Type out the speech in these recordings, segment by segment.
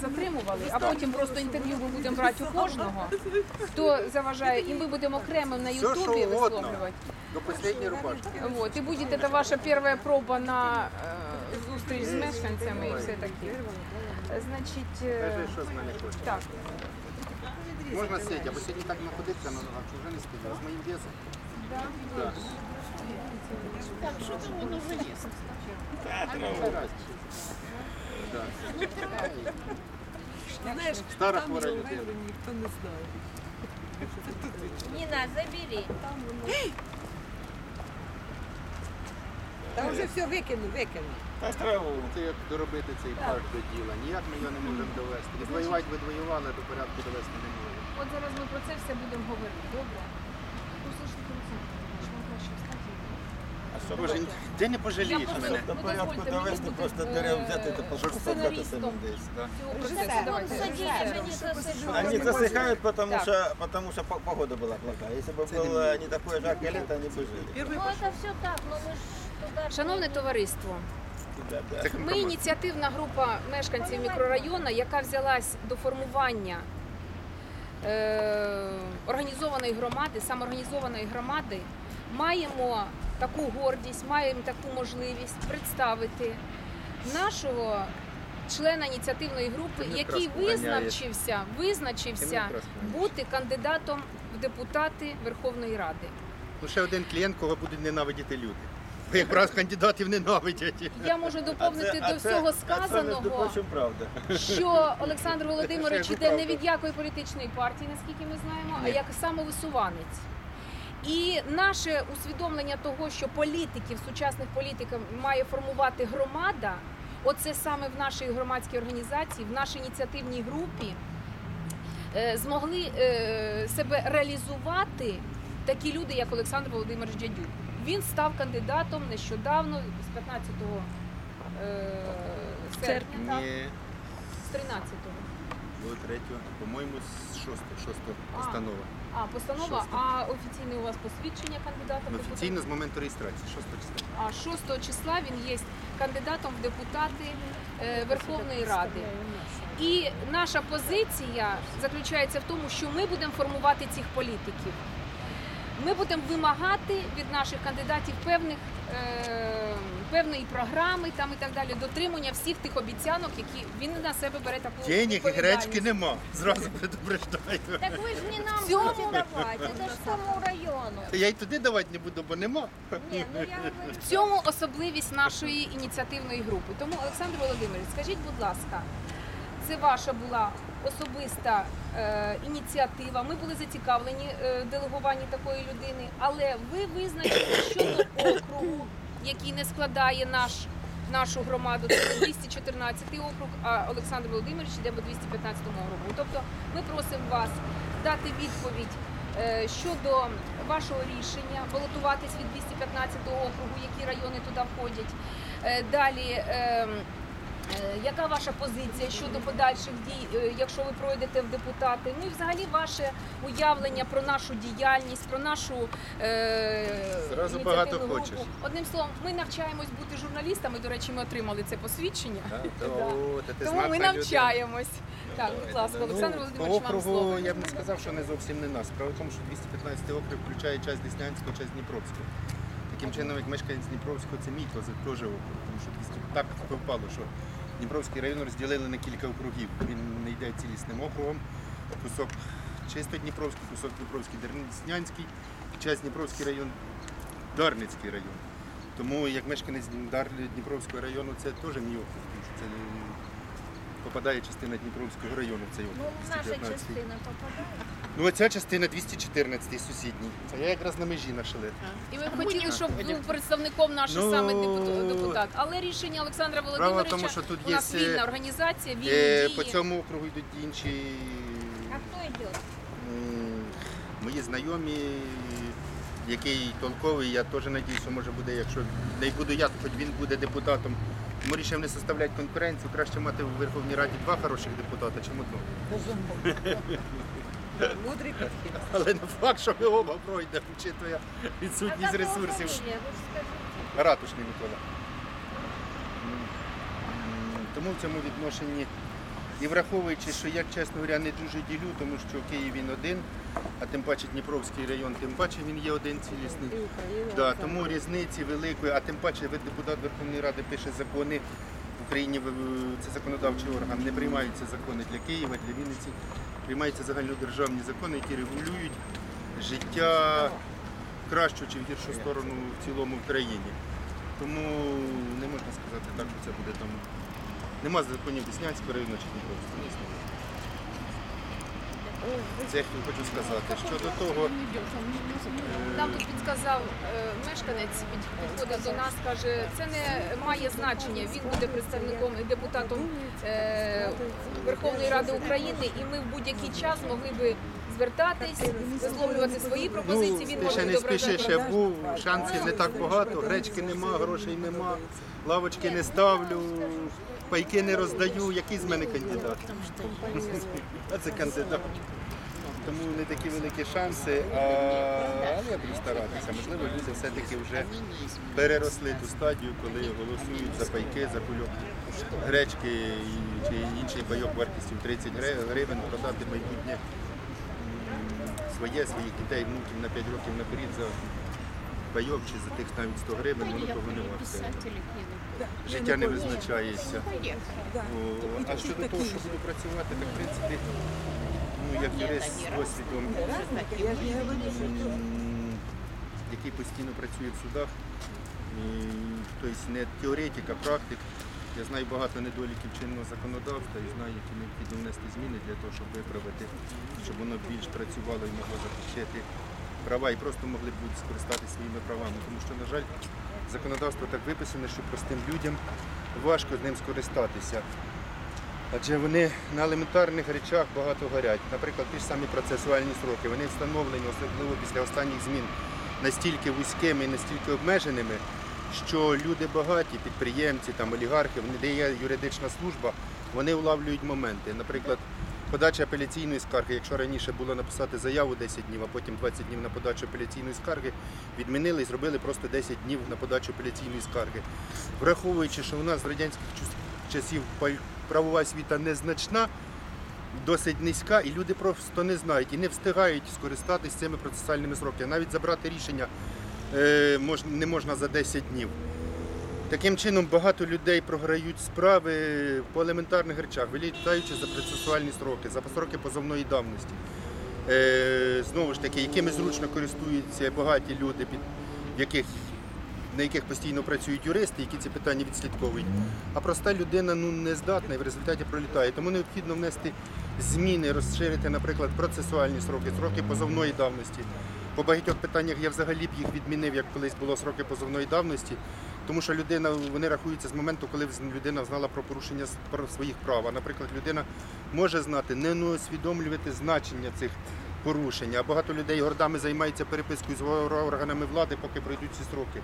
затримували, а потім просто інтерв'ю ми будемо брати у кожного, хто заважає, і ми будемо окремим на Ютубі угодно. висловлювати. До останньої рубашки. Вот, і буде це ваша перша проба на е, зустріч з мешканцями і все таке. Значить, е, Кажи, що з мене хочеш. так, Можна сидіти, бо сьогодні так знаходиться на ногах, що вже не стидно. З моїм весом. Так, що там воно вже є? Знаєш, Стара там хвора людина. ніхто не знає. Ніна, забери. Та вже все викинув, викинув. Це як доробити цей парк до діла. Ніяк ми його не можемо довести. Відвоювати відвоювали, а до порядку довести не можемо. от зараз ми про це все будемо говорити. Добре? Послухайте, Олександр, Іванович, вам краще встати. Боже, ти не пожалієш Я мене. просто- До порядку дозвольте довести, мені просто бути, дерев е, взяти та посадити сценаристом самим десь. да. цього процесу. Режисер. Давайте. Садись, они засаживают. Они засыхают, потому Так. что, потому что по- погода была плохая. Если бы было не такое жаркое лето, они бы жили. Перший Ну, это все так, но мы ж туда... Шановне товариство, Да, да. Це Ми компромат. ініціативна група мешканців мікрорайону, яка взялась до формування е, організованої громади, самоорганізованої громади, маємо таку гордість, маємо таку можливість представити нашого члена ініціативної групи, який визначився, визначився бути кандидатом в депутати Верховної Ради. Ще один клієнт, кого будуть ненавидіти люди. Бо якраз кандидатів ненавидять. Я можу доповнити А до це- всього а це, сказаного. прочим, правда. що Олександр Володимирович іде не від якої політичної партії, наскільки ми знаємо, а як самовисуванець. І наше усвідомлення того, що політиків, сучасних політиків має формувати громада, оце саме в нашій громадській організації, в нашій ініціативній групі е, змогли е, себе реалізувати такі люди, як Олександр Володимирович Дядюк. Він став кандидатом нещодавно, з 15 е, серпня, з 13-го. було третього, по-моєму, з шостого, шостого А. постанова. А, постанова, Шосте. а офіційне у вас посвідчення кандидата в Ну, депутати? Офіційно з моменту реєстрації, шостого числа. А 6 числа він є кандидатом в депутати е, Верховної Ради. І наша позиція заключається в тому, що ми будемо формувати цих політиків. Ми будемо вимагати від наших кандидатів певних, е, певної програми там і так далі, дотримання всіх тих обіцянок, які він на себе бере таку Денег і відповідальність. гречки нема. Зразу предупреждаю. Так вы же не нам Всё. будете давать, это ж тому району. Та я й туди давати не буду, бо нема. Не, ну я говорю, В цьому особливість нашої ініціативної групи. Тому, Олександр Володимирович, скажіть, будь ласка, це ваша була особиста е, ініціатива. Ми були зацікавлені е, в делегуванні такої людини, але ви визначили щодо округу, який не складає наш. Нашу громаду це 214 округ, а Олександр Володимирович йде по 215 округу. Тобто ми просимо вас дати відповідь е, щодо вашого рішення балотуватись від 215 округу, які райони туди входять. Е, Далі, е, е, яка ваша позиція щодо подальших дій, е, якщо ви пройдете в депутати? Ну і взагалі ваше уявлення про нашу діяльність, про нашу е, Зразу багато групу. хочеш. Одним словом, ми навчаємось бути журналістами. До речі, ми отримали це посвідчення. Ти Тому ми навчаємось. Так, будь ласка, Олександр Ну, Володимирович, вам слово. я б не сказав, що не зовсім не нас. Справа в тому, що 215 округ включає часть Деснянського, часть Дніпровського. Таким чином, як мешканець Дніпровського, це мій теж теж округ, тому що так випало, що Дніпровський район розділили на кілька округів. Він не йде цілісним округом. Кусок чисто Дніпровський, кусок Дніпровський Деснянський, часть Дніпровський район, Дарницький район. Тому як мешканець Дніпровського району це теж мій округ. тому що Це попадає частина Дніпровського району в цей ну наша частина попадает. Ну оця частина 214 сусідній. Це я якраз на межі на шелет. І ми б хотіли, щоб був представником наш Ну, саме депу- депутат. Але рішення Олександра Володимировича тому, що тут у нас є, вільна е, організація, вільні Е, дії. По цьому округу йдуть інші А кто идет? м, мої знайомі, який толковий, я теж надіюсь, що може буде, якщо не буду я, то хоч він буде депутатом. Ми рішив не составляти конкуренцію, краще мати в Верховній Раді два хороших депутата, чим одного. Мудрий підхід. Але не факт, що ми оба пройдемо, вчитує відсутність ресурсів. Ратушний Микола. Тому в цьому відношенні І враховуючи, що я, чесно говоря, не дуже ділю, тому що Київ він один, а тим паче Дніпровський район, тим паче він є один цілісний. І Україна. Да, тому різниці великої, а тим паче ви депутат Верховної Ради пише закони в Україні, це законодавчий орган, не приймаються закони для Києва, для Вінниці, приймаються загальнодержавні закони, які регулюють життя кращу чи гіршу сторону в цілому в країні. Тому не можна сказати так, що це буде там. Нема законів Деснянського району чи Дніпровського. Це я хочу сказати. Щодо того, Нам тут підказав е, мешканець, під- підходив до нас, каже, це не має значення. Він буде представником і депутатом е, Верховної Ради України, і ми в будь-який час могли би звертатись, висловлювати свої пропозиції. Він може ще не спіши, ще був, шансів не так багато, гречки нема, грошей нема, лавочки не ставлю, пайки не роздаю. Який з мене кандидат? А це кандидат. Тому не такі великі шанси, а... але я буду старатися. Можливо, люди все-таки вже переросли ту стадію, коли голосують за пайки, за кульок гречки чи інший пайок вартістю 30 гривень, продати майбутнє своє, своїх дітей, внуків на 5 років наперед за пайок чи за тих навіть 100 гривень, воно того не варте. Життя не визначається. А щодо того, що буду працювати, так в принципі, ну, як юрист з досвідом, який постійно працює в судах, тобто не теоретик, а практик. Я знаю багато недоліків чинного законодавства і знаю, які необхідно внести зміни для того, щоб виправити, щоб воно більш працювало і могло захищати права і просто могли б скористатися своїми правами. Тому що, на жаль, законодавство так виписане, що простим людям важко з ним скористатися. Адже вони на елементарних речах багато горять. Наприклад, ті ж самі процесуальні сроки, вони встановлені, особливо після останніх змін, настільки вузькими і настільки обмеженими, що люди багаті, підприємці, там, олігархи, де є юридична служба, вони улавлюють моменти. Наприклад, подача апеляційної скарги, якщо раніше було написати заяву 10 днів, а потім 20 днів на подачу апеляційної скарги, відмінили і зробили просто 10 днів на подачу апеляційної скарги. Враховуючи, що у нас з радянських часів правова освіта незначна, досить низька, і люди просто не знають і не встигають скористатися цими процесуальними сроками. Навіть забрати рішення е, не можна за 10 днів. Таким чином багато людей програють справи по елементарних речах, вилітаючи за процесуальні сроки, за сроки позовної давності. Е, знову ж таки, якими зручно користуються багаті люди, під яких, на яких постійно працюють юристи, які ці питання відслідковують. А проста людина ну, не здатна і в результаті пролітає. Тому необхідно внести зміни, розширити, наприклад, процесуальні сроки, сроки позовної давності. По багатьох питаннях я взагалі б їх відмінив, як колись було сроки позовної давності, тому що людина вони рахуються з моменту, коли людина знала про порушення своїх прав. А, наприклад, людина може знати, не усвідомлювати значення цих порушень. А багато людей гордами займаються перепискою з органами влади, поки пройдуть ці сроки.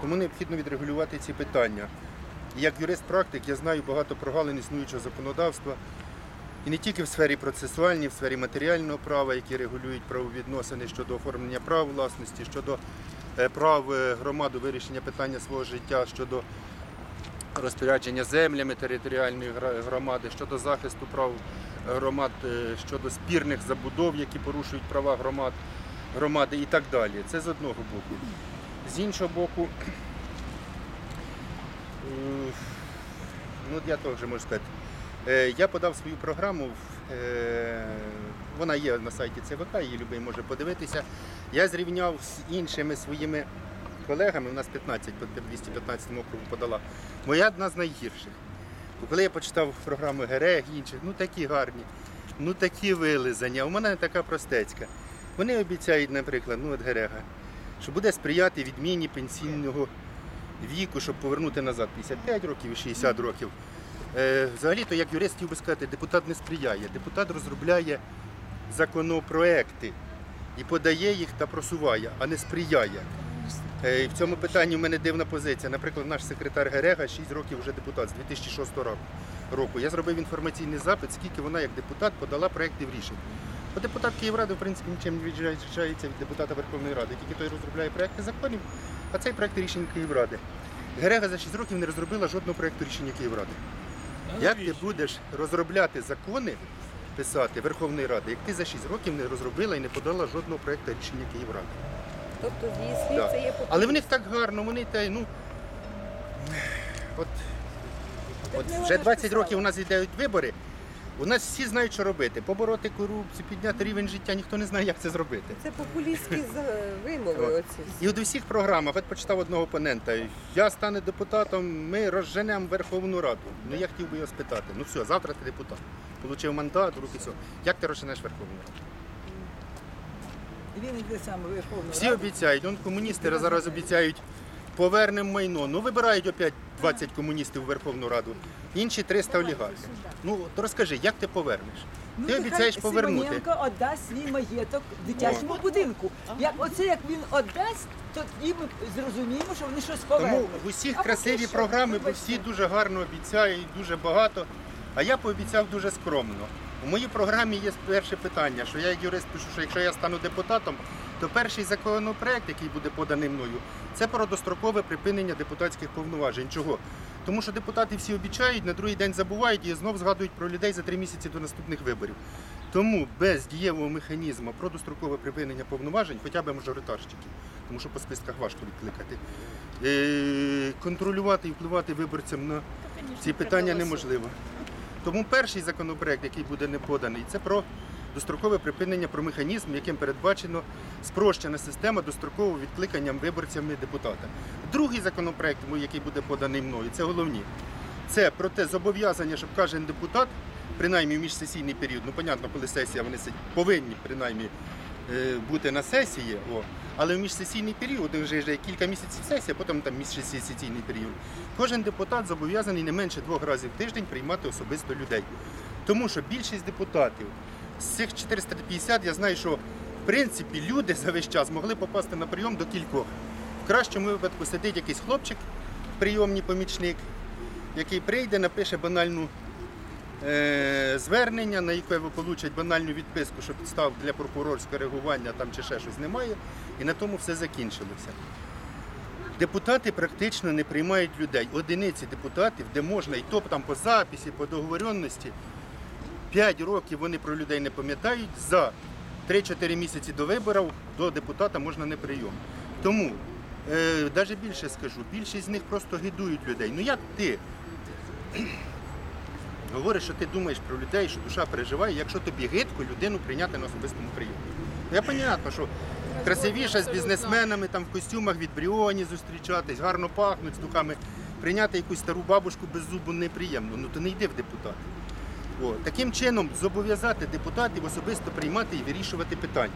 Тому необхідно відрегулювати ці питання. Як юрист-практик я знаю багато прогалин існуючого законодавства. І не тільки в сфері процесуальній, в сфері матеріального права, які регулюють правовідносини щодо оформлення прав власності, щодо прав е, громади вирішення питання свого життя, щодо розпорядження землями територіальної громади, щодо захисту прав громад, е, щодо спірних забудов, які порушують права громад, громади і так далі. Це з одного боку. З іншого боку, е, ну я теж можу сказати. Е, Я подав свою програму, е, вона є на сайті ЦВК, її любий може подивитися. Я зрівняв з іншими своїми колегами, у нас 15 по 215 округу подала. Моя одна з найгірших. Бо коли я почитав програму ГРЕГ і інших, ну такі гарні, ну такі вилизання. У мене така простецька. Вони обіцяють, наприклад, ну от ГРЕГа, що буде сприяти відміні пенсійного віку, щоб повернути назад 55 років і 60 років. Е, Взагалі-то, як юрист хотів би сказати, депутат не сприяє. Депутат розробляє законопроекти і подає їх та просуває, а не сприяє. Е, В цьому питанні в мене дивна позиція. Наприклад, наш секретар Герега 6 років вже депутат з 2006 року. Я зробив інформаційний запит, скільки вона як депутат подала проєктів рішень. Бо депутат Київради, в принципі, нічим не відрізняється від депутата Верховної Ради. Тільки той розробляє проєкти законів, а цей проєкт рішень Київради. Герега за 6 років не розробила жодного проєкту рішення Київради. Як ти будеш розробляти закони, писати Верховної Ради, як ти за 6 років не розробила і не подала жодного проєкту рішення Київради? Тобто з Да. це є популізм. Але в них так гарно, вони та й, ну. От, от вже 20 років у нас йдуть вибори. У нас всі знають, що робити. Побороти корупцію, підняти рівень життя, ніхто не знає, як це зробити. Це популістські вимови оці. І от у всіх програмах, от почитав одного опонента, я стану депутатом, ми розженемо Верховну Раду. Ну я хотів би його спитати. Ну все, завтра ти депутат. Получив мандат, руки все. Як ти розженеш Верховну Раду? Він йде сам у Верховну Всі обіцяють, он комуністи зараз обіцяють, повернемо майно. Ну вибирають опять 20 комуністів у Верховну Раду, інші 300 олігархів. Ну то розкажи, як ти повернеш? Ну, Ти нехай обіцяєш повернути. Симоненко віддасть свій маєток дитячому будинку. Як оце як він віддасть, то тоді ми зрозуміємо, що вони щось Тому повернуть. в усіх А красиві поки що, програми, бо всі дуже гарно обіцяють, дуже багато. А я пообіцяв дуже скромно. У моїй програмі є перше питання, що я як юрист пишу, що якщо я стану депутатом, то перший законопроект, який буде поданий мною, це про дострокове припинення депутатських повноважень. Чого? Тому що депутати всі обіцяють, на другий день забувають і знов згадують про людей за три місяці до наступних виборів. Тому без дієвого механізму про дострокове припинення повноважень, хоча б мажоритарщиків, тому що по списках важко відкликати, е, контролювати і впливати виборцям на ці питання неможливо. Тому перший законопроект, який буде не поданий, це про дострокове припинення про механізм, яким передбачено спрощена система дострокового відкликання виборцями депутата. Другий законопроект, який буде поданий мною, це головні. Це про те зобов'язання, щоб кожен депутат, принаймні в міжсесійний період, ну понятно, коли сесія, вони повинні принаймні е, бути на сесії, о, але в міжсесійний період, вже вже кілька місяців сесія, потім там міжсесійний період. Кожен депутат зобов'язаний не менше двох разів в тиждень приймати особисто людей. Тому що більшість депутатів з цих 450, я знаю, що в принципі люди за весь час могли попасти на прийом до кількох. В кращому випадку сидить якийсь хлопчик, прийомний помічник, який прийде, напише банальну е, звернення, на яке ви получать банальну відписку, що підстав для прокурорського реагування там чи ще щось немає, і на тому все закінчилося. Депутати практично не приймають людей. Одиниці депутатів, де можна, і то там по записі, по договоренності. 5 років вони про людей не пам'ятають. За 3-4 місяці до виборів до депутата можна не прийом. Тому, е, навіть більше скажу, більшість з них просто гидують людей. Ну як ти говориш, що ти думаєш про людей, що душа переживає, якщо тобі гидко людину прийняти на особистому прийомі. Я понятно, що красивіше з бізнесменами там в костюмах від Бріоні зустрічатись, гарно пахнуть з духами. Прийняти якусь стару бабушку без зубу неприємно. Ну то не йди в депутати. О, таким чином зобов'язати депутатів особисто приймати і вирішувати питання.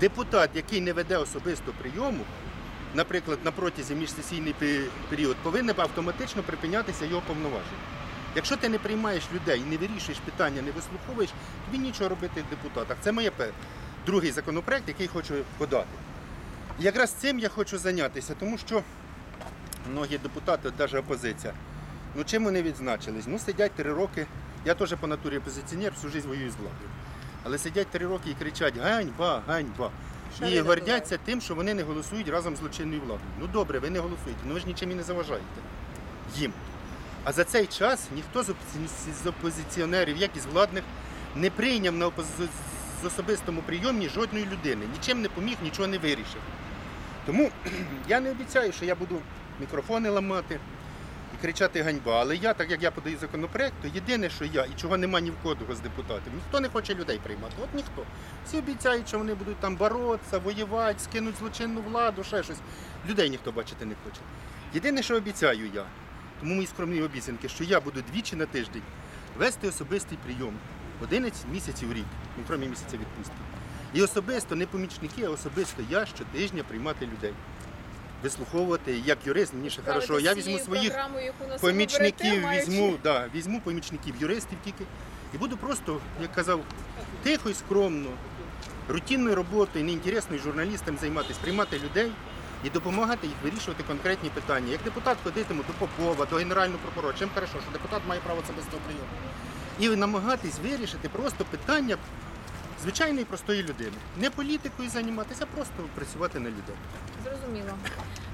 Депутат, який не веде особисто прийому, наприклад, на протязі міжсесійний період, повинен автоматично припинятися його повноваження. Якщо ти не приймаєш людей, не вирішуєш питання, не вислуховуєш, тобі нічого робити в депутатах. Це моє другий законопроект, який хочу подати. І якраз цим я хочу зайнятися, тому що многі депутати, навіть опозиція, ну чим вони відзначились? Ну сидять три роки. Я теж по натурі опозиціонер, всю життя воюю з владою. Але сидять три роки і кричать ганьба, ганьба. І гордяться тим, що вони не голосують разом з злочинною владою. Ну добре, ви не голосуєте, ну ви ж нічим і не заважаєте їм. А за цей час ніхто з опозиціонерів, як і з владних, не прийняв на опози- з особистому прийомі жодної людини, нічим не поміг, нічого не вирішив. Тому я не обіцяю, що я буду мікрофони ламати кричати ганьба. Але я, так як я подаю законопроект, то єдине, що я, і чого нема ні в кого з депутатів, ніхто не хоче людей приймати. От ніхто. Всі обіцяють, що вони будуть там боротися, воювати, скинуть злочинну владу, ще щось. Людей ніхто бачити не хоче. Єдине, що обіцяю я, тому мої скромні обіцянки, що я буду двічі на тиждень вести особистий прийом 11 місяців рік, ну крім місяця відпустки. І особисто, не помічники, а особисто я щотижня приймати людей. Вислуховувати як юрист, мені ще хорошо. Я візьму своїх помічників, візьму, да, візьму помічників юристів тільки і буду просто, як казав, тихо і скромно, рутинною роботою, неінтересною журналістам займатися, приймати людей і допомагати їх вирішувати конкретні питання. Як депутат ходитиму до Попова, до Генерального прокурора, чим хорошо, що депутат має право особистого прийому. І намагатись вирішити просто питання звичайної простої людини. Не політикою займатися, а просто працювати на людей. Зрозуміло.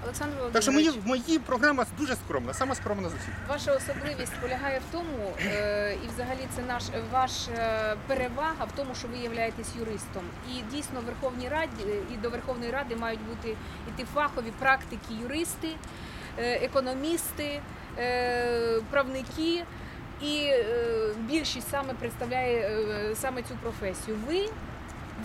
Олександр Так що мої, Володимирович, мої програма дуже скромна, сама скромна з усіх. ваша особливість полягає в тому, е, і взагалі це наш ваша перевага в тому, що ви являєтесь юристом. І дійсно в Верховній Раді і до Верховної Ради мають бути іти фахові практики, юристи, е, економісти, е, правники. І е, більшість саме представляє е, саме цю професію. Ви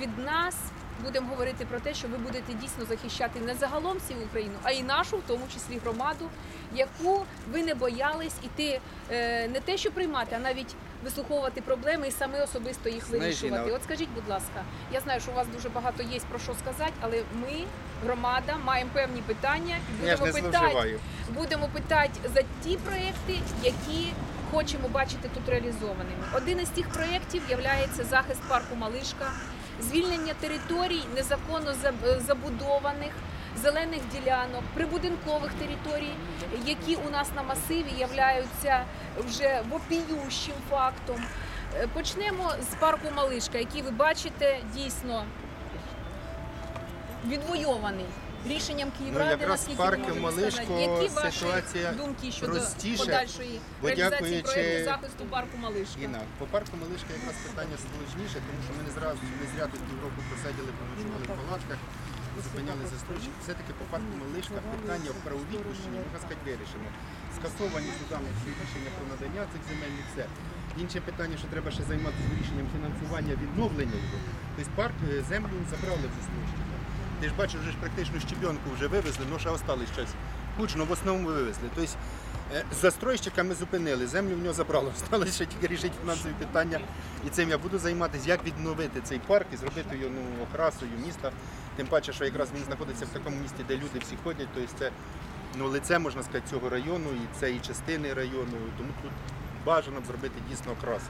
від нас будемо говорити про те, що ви будете дійсно захищати не загалом всю Україну, а й нашу, в тому числі громаду, яку ви не боялись іти е, не те, що приймати, а навіть вислуховувати проблеми і саме особисто їх вирішувати. От скажіть, будь ласка, я знаю, що у вас дуже багато є про що сказати, але ми, громада, маємо певні питання і будемо питати будемо питати за ті проекти, які хочемо бачити тут реалізованими. Один із тих проєктів є захист парку Малишка, звільнення територій незаконно забудованих. Зелених ділянок, прибудинкових територій, які у нас на масиві являються вже вопіющим фактом. Е, Почнемо з парку Малишка, який ви бачите дійсно відвойований рішенням Київради. Ну, якраз наскільки парк можемо Малишко сказати. Які ваші ситуація думки щодо простіша, подальшої бо реалізації дякуючи- проекту захисту парку Малишка? Інна, по парку Малишка якраз питання сложніше, тому що ми не зразу не зря тут півроку просиділи, поночували в палатках, зупиняли застройщик. Все-таки по парку Малишка питання в правовій площині, можна сказати, вирішено. Скасовані судами всі рішення про надання цих земельних все. Інше питання, що треба ще займатися вирішенням фінансування відновлення його. Тобто парк е, землю забрали в застройщика. Ти ж бачиш, вже ж практично щебенку вже вивезли, ну ще осталось щось. Кучно в основному вивезли. Тобто е, з застройщиками зупинили, землю в нього забрало. Сталося ще тільки рішити фінансові питання. І цим я буду займатися, як відновити цей парк і зробити його ну, окрасою міста. Тим паче, що якраз він знаходиться в такому місті, де люди всі ходять. Тобто це ну, лице, можна сказати, цього району, і це і частини району. Тому тут бажано б зробити дійсно окрас.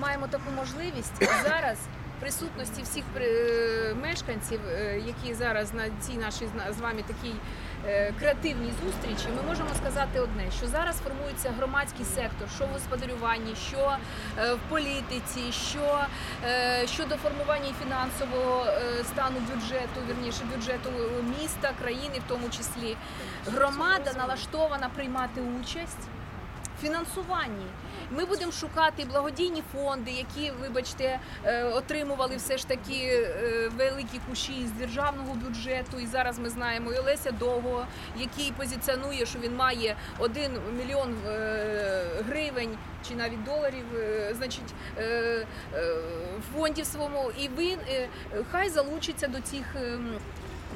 Маємо таку можливість зараз. Присутності всіх е, мешканців, е, які зараз на цій нашій з вами такій е, креативній зустрічі, ми можемо сказати одне: що зараз формується громадський сектор, що в господарюванні, що в політиці, що щодо формування фінансового стану бюджету, вірніше бюджету міста, країни, в тому числі. Громада налаштована приймати участь фінансуванні. Ми будемо шукати благодійні фонди, які, вибачте, е, отримували все ж таки е, великі куші з державного бюджету. І зараз ми знаємо і Олеся Довго, який позиціонує, що він має 1 мільйон е, гривень чи навіть доларів, значить, фондів своєму. І він хай залучиться до цих.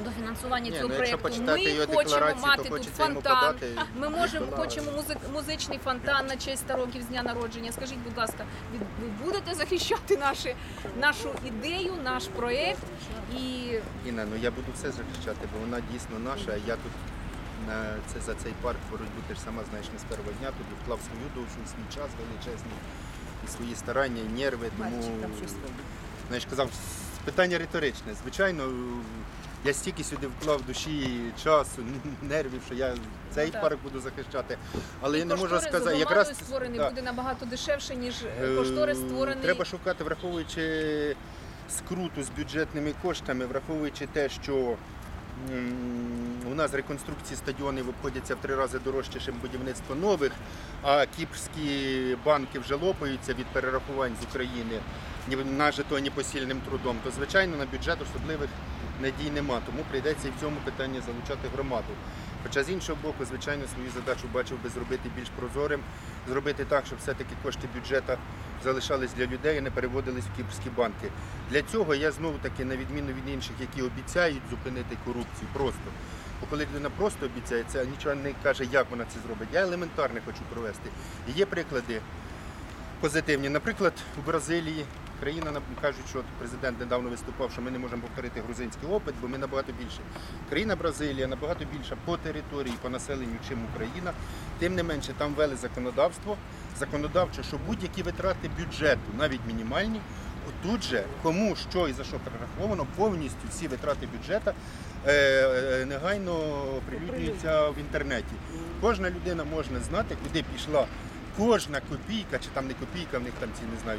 До фінансування Ні, цього ну, якщо проєкту почитати ми його хочемо декларацію, мати тут хочеться йому фонтан. подати. Ми можемо хочемо музик, музичний фонтан на честь 100 років з дня народження. Скажіть, будь ласка, ви, ви будете захищати наші, нашу ідею, наш проєкт і Інна, ну я буду все захищати, бо вона дійсно наша. Я тут на це за цей парк боротьбу ти ж сама знаєш не з першого дня. Тут вклав свою душу, свій час величезний і свої старання, і нерви. Тому знаєш, казав, питання риторичне. Звичайно, я стільки сюди вклав душі, часу, нервів, що я цей Ну, так. парк буду захищати. Але я не можу сказати, якраз створений да. буде набагато дешевше, ніж е, Е, кошторис створений. Треба шукати, враховуючи скруту з бюджетними коштами, враховуючи те, що у нас реконструкції стадіонів обходяться в три рази дорожче, ніж будівництво нових, а кіпрські банки вже лопаються від перерахувань з України ні- нажито непосильним трудом, то звичайно на бюджет особливих надій нема. Тому прийдеться і в цьому питанні залучати громаду. Хоча з іншого боку, звичайно, свою задачу бачив би зробити більш прозорим, зробити так, щоб все-таки кошти бюджету залишались для людей і не переводились в кіпрські банки. Для цього я знову таки, на відміну від інших, які обіцяють зупинити корупцію просто. Бо коли людина просто обіцяється, а нічого не каже, як вона це зробить. Я елементарне хочу провести. І є приклади позитивні. Наприклад, у Бразилії країна нам кажуть, що президент недавно виступав, що ми не можемо повторити грузинський опит, бо ми набагато більше. Країна Бразилія набагато більша по території, по населенню, чим Україна. Тим не менше, там ввели законодавство, законодавчо, що будь-які витрати бюджету, навіть мінімальні, тут же кому що і за що перераховано, повністю всі витрати бюджету е, е, негайно оприлюднюються в інтернеті. Кожна людина може знати, куди пішла кожна копійка, чи там не копійка, в них там ці не знаю,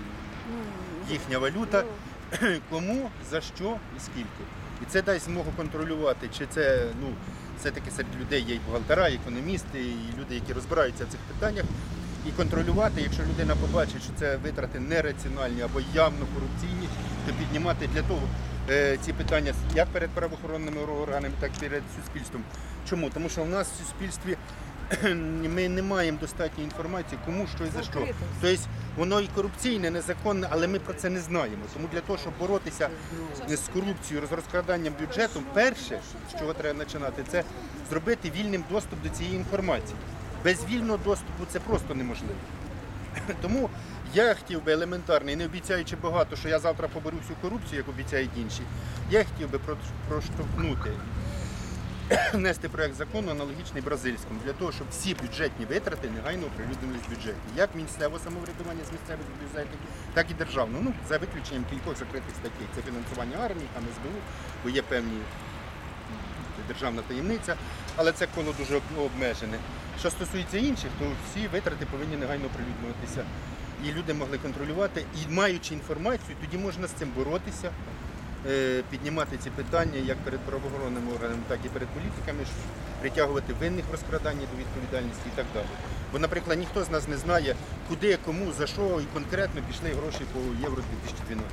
їхня валюта, кому, за що і скільки. І це дасть змогу контролювати, чи це ну, все-таки серед людей є і бухгалтера, і економісти, і люди, які розбираються в цих питаннях. І контролювати, якщо людина побачить, що це витрати нераціональні або явно корупційні, то піднімати для того е, ці питання як перед правоохоронними органами, так і перед суспільством. Чому? Тому що в нас в суспільстві ми не маємо достатньої інформації, кому що і за що. Тобто воно і корупційне, незаконне, але ми про це не знаємо. Тому для того, щоб боротися з корупцією, з розкраданням бюджету, перше, з чого треба починати, це зробити вільним доступ до цієї інформації. Без вільного доступу це просто неможливо. Тому я хотів би елементарно, і не обіцяючи багато, що я завтра поберу всю корупцію, як обіцяють інші, я хотів би проштовхнути, внести проект закону аналогічний бразильському, для того, щоб всі бюджетні витрати негайно оприлюднились в бюджеті. Як місцевого самоврядування з місцевих бюджетів, так і державного. Ну, за виключенням кількох закритих статей. Це фінансування армії, там СБУ, бо є певні державна таємниця, але це коло дуже обмежене. Що стосується інших, то всі витрати повинні негайно оприлюднюватися. І люди могли контролювати, і маючи інформацію, тоді можна з цим боротися, піднімати ці питання як перед правоохоронними органами, так і перед політиками, щоб притягувати винних в розкраданні до відповідальності і так далі. Бо, наприклад, ніхто з нас не знає, куди, кому, за що і конкретно пішли гроші по Євро 2012.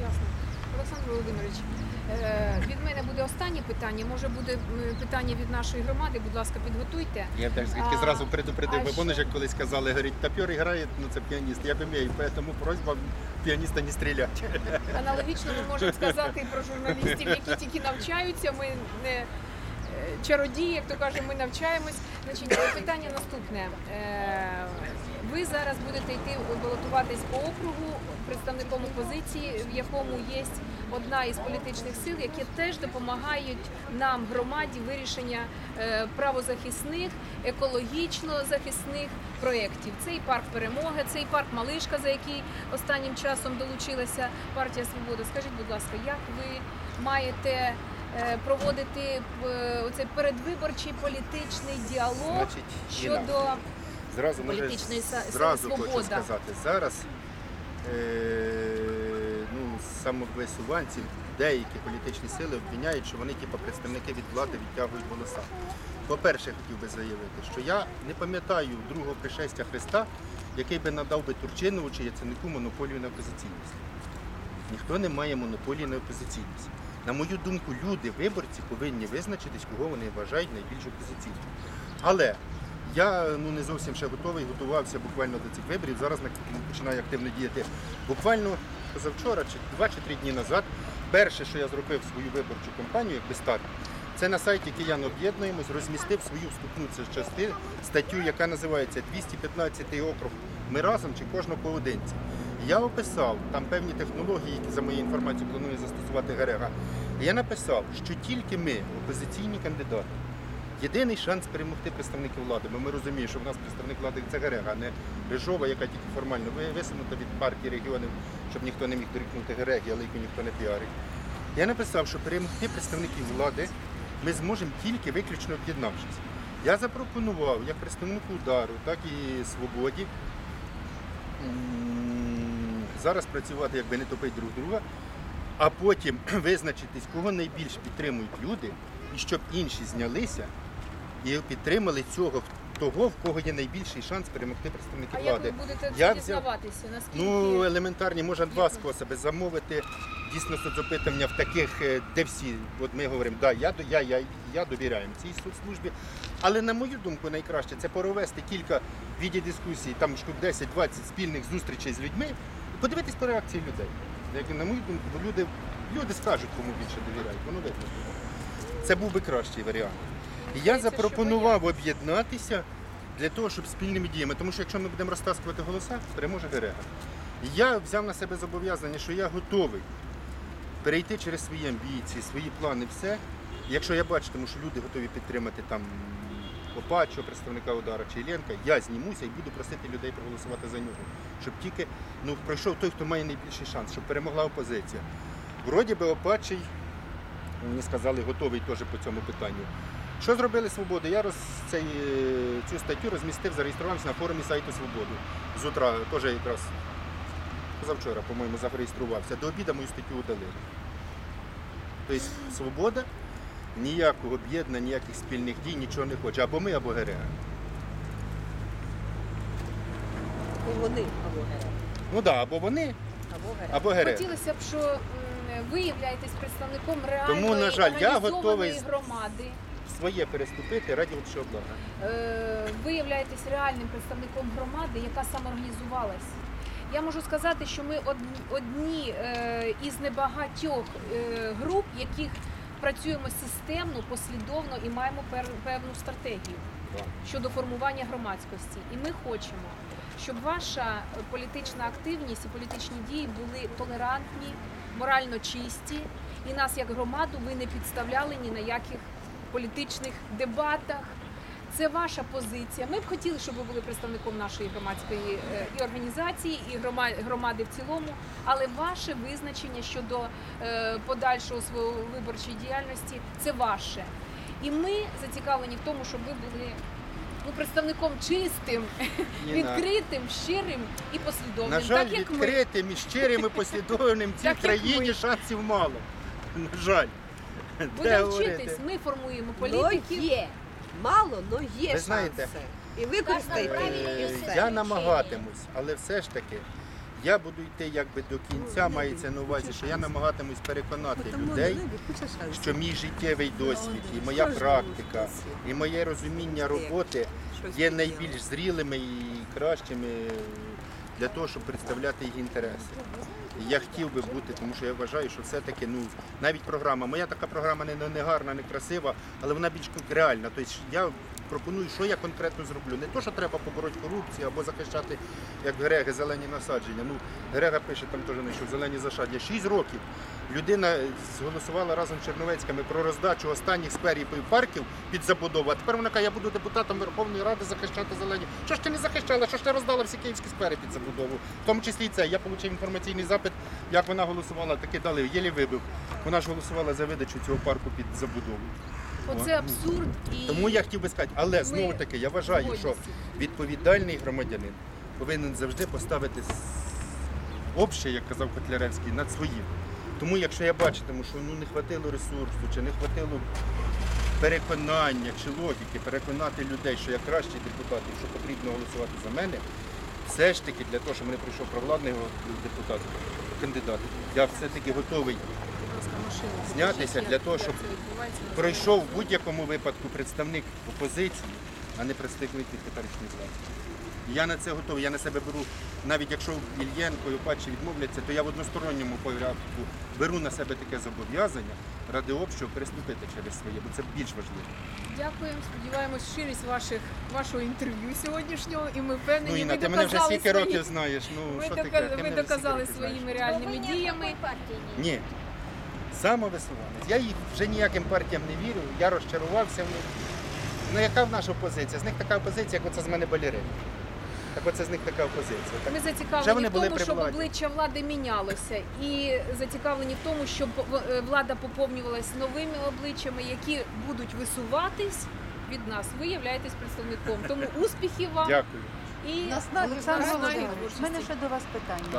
Ясно. Олександр Володимирович, е, від мене буде останнє питання. Може буде питання від нашої громади. Будь ласка, підготуйте. Я так звідки А, зразу предупредив, бо помниш, як колись казали, говорить, тапер грає, ну це піаніст. Я вмію, тому просьба піаніста не стріляти. Аналогічно ми можемо сказати про журналістів, які тільки навчаються. Ми не е, чародії, як то кажемо, ми навчаємось. Значить, е, питання наступне. Е, Ви зараз будете йти балотуватись по округу представником опозиції, в якому є одна із політичних сил, які теж допомагають нам, громаді, вирішення е, правозахисних, екологічно захисних проєктів. Це і парк перемоги, це і парк Малишка, за який останнім часом долучилася партія Свобода. Скажіть, будь ласка, як ви маєте е, проводити е, оцей передвиборчий політичний діалог Значить, щодо зразу політичної зразу свобода. хочу сказати. Зараз ну, самовисуванці, деякі політичні сили обвиняють, що вони типу, представники від влади відтягують голоса. По-перше, хотів би заявити, що я не пам'ятаю другого пришестя Христа, який би надав би Турчинову чи Яценику монополію на опозиційність. Ніхто не має монополії на опозиційність. На мою думку, люди, виборці, повинні визначитись, кого вони вважають найбільш опозиційним. Але я ну не зовсім ще готовий, готувався буквально до цих виборів. Зараз починаю активно діяти. Буквально позавчора, чи два чи три дні назад, перше, що я зробив свою виборчу кампанію, якби старт, це на сайті Киян об'єднуємось, розмістив свою вступну частину, статтю, яка називається 215 округ. Ми разом чи кожного поодинці. Я описав там певні технології, які за моєю інформацією планує застосувати Герега. Я написав, що тільки ми, опозиційні кандидати, Єдиний шанс перемогти представників влади, бо ми розуміємо, що в нас представник влади це Герега, а не Рижова, яка тільки формально висунута від партії регіонів, щоб ніхто не міг дорікнути Герегі, але яку ніхто не піарить. Я написав, що перемогти представників влади ми зможемо тільки виключно об'єднавшись. Я запропонував як представнику удару, так і свободі зараз працювати, якби не топити друг друга, а потім визначитись, кого найбільш підтримують люди, і щоб інші знялися і підтримали цього того, в кого є найбільший шанс перемогти представників а як влади. ви будете Я це взяв- дізнаватися? Наскільки Ну, елементарні, можна два способи замовити дійсно соцопитання в таких, е, де всі, от ми говоримо, да, я, до- я, я, я довіряю цій соцслужбі. Але на мою думку, найкраще це провести кілька відеодискусій, там штук 10-20 спільних зустрічей з людьми і подивитись по реакції людей. Як на мою думку, бо люди, люди скажуть, кому більше довіряють, воно видно. Це був би кращий варіант. Я запропонував об'єднатися для того, щоб спільними діями, тому що якщо ми будемо розтаскувати голоса, переможе Герега. І Я взяв на себе зобов'язання, що я готовий перейти через свої амбіції, свої плани, все. Якщо я бачитиму, що люди готові підтримати там Опачо, представника удара чи Іллєнка, я знімуся і буду просити людей проголосувати за нього. Щоб тільки ну, пройшов той, хто має найбільший шанс, щоб перемогла опозиція. Вроді би Опачий, мені сказали, готовий теж по цьому питанню. Що зробили Свобода? Я роз, цей, е, цю статтю розмістив, зареєструвався на форумі сайту Свободи. З утра теж якраз позавчора, по-моєму, зареєструвався. До обіду мою статтю удалили. Тобто Свобода ніякого об'єднання, ніяких спільних дій, нічого не хоче. Або ми, або ГРЕ. І вони або гера, Ну так, да, або вони, або гера. або ГРЕ. Хотілося б, що ви являєтесь представником реальної Тому, на жаль, я готовий- громади. Своє переступити раді общого блага. Е, ви являєтесь реальним представником громади, яка самоорганізувалась. Я можу сказати, що ми одні, е, із небагатьох е, груп, яких працюємо системно, послідовно і маємо певну стратегію щодо формування громадськості. І ми хочемо, щоб ваша політична активність і політичні дії були толерантні, морально чисті, і нас як громаду ви не підставляли ні на яких політичних дебатах. Це ваша позиція. Ми б хотіли, щоб ви були представником нашої громадської е, і організації, і громади в цілому. Але ваше визначення щодо е, подальшого свого виборчої діяльності це ваше. І ми зацікавлені в тому, щоб ви були ну, представником чистим, Ніна, відкритим, щирим і послідовним. На жаль, так як ми. і щирим і послідовним в цій країні шансів мало. На жаль. Де Будемо вчитись, ми формуємо політиків. є. Мало, але є Ви знаєте, шанси. І використайте Е, їх. і все. Я намагатимусь, але все ж таки я буду йти якби до кінця, мається на увазі, що я намагатимусь переконати людей, що мій життєвий досвід і моя практика, і моє розуміння роботи є найбільш зрілими і кращими для того, щоб представляти їх інтереси. Я хотів би бути, тому що я вважаю, що все-таки ну навіть програма. Моя така програма не, не гарна, не красива, але вона більш реальна. Тобто я пропоную, що я конкретно зроблю. Не то, що треба побороти корупцію або захищати, як Греги, зелені насадження. Ну, Грега пише там теж не що зелені засадження. Шість років людина зголосувала разом з Черновецькими про роздачу останніх скверів і парків під забудову. А тепер вона каже, я буду депутатом Верховної Ради захищати зелені. Що ж ти не захищала? Що ж ти роздала всі київські сквери під забудову? В тому числі це. Я отримав інформаційний запит, як вона голосувала, таки дали, єлі вибив. Вона ж голосувала за видачу цього парку під забудову. Оце абсурд і Тому я хотів би сказати, але знову таки я вважаю, що згодні відповідальний громадянин повинен завжди поставити обще, як казав Котляревський, над своїм. Тому якщо я бачитиму, що ну не хватило ресурсу, чи не хватило переконання чи логіки переконати людей, що я кращий депутат і що потрібно голосувати за мене, все ж таки для того, щоб мене прийшов провладний депутат, кандидат, я все-таки готовий знятися для того, щоб пройшов в будь-якому випадку представник опозиції, а не представник від теперішньої влади. Я на це готовий. Я на себе беру, навіть якщо Ільєнко і Опачі відмовляться, то я в односторонньому порядку беру на себе таке зобов'язання ради общого переступити через своє, бо це більш важливо. Дякуємо. Сподіваємось, щирість ваших вашого інтерв'ю сьогоднішнього, і ми впевнені, Ну Інна, ви ти мене вже доказали скільки свої- років знаєш. Ну ви що дока- таке? Ти ви мене вже доказали скільки років своїми знаєш? Реальними діями. Ні. Самовисуванець. Я їх вже ніяким партіям не вірю, я розчарувався в них. Ну яка в наша опозиція? З них така опозиція, як оце з мене балерина. Так оце з них така опозиція. Так Ми Вже зацікавлені вони в тому, щоб обличчя влади мінялося, і зацікавлені в тому, щоб е, влада поповнювалась новими обличчями, які будуть висуватись від нас. Ви являєтесь представником. Тому успіхів вам Дякую. і Олександр Володимирович, в мене ще до вас питання. Так.